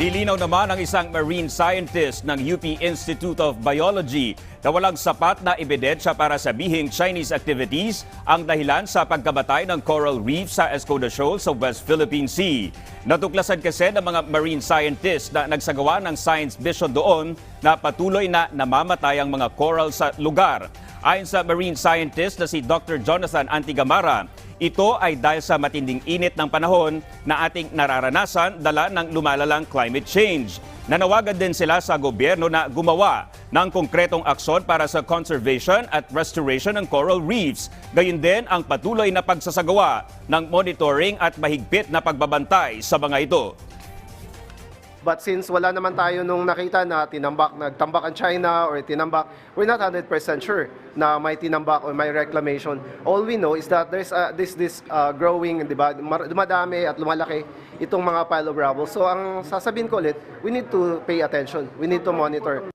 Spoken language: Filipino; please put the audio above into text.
Nilinaw naman ang isang marine scientist ng UP Institute of Biology na walang sapat na ebidensya para sabihing Chinese activities ang dahilan sa pagkabatay ng coral reef sa Escoda Shoal sa West Philippine Sea. Natuklasan kasi ng mga marine scientists na nagsagawa ng science mission doon na patuloy na namamatay ang mga coral sa lugar. Ayon sa marine scientist na si Dr. Jonathan Antigamara, ito ay dahil sa matinding init ng panahon na ating nararanasan dala ng lumalalang climate change. Nanawagan din sila sa gobyerno na gumawa ng konkretong aksyon para sa conservation at restoration ng coral reefs. Gayun din ang patuloy na pagsasagawa ng monitoring at mahigpit na pagbabantay sa mga ito. But since wala naman tayo nung nakita na tinambak, nagtambak ang China or tinambak, we're not 100% sure na may tinambak or may reclamation. All we know is that there's uh, this this uh, growing, 'di ba? Dumadami at lumalaki itong mga pile of rubble. So ang sasabihin ko ulit, we need to pay attention. We need to monitor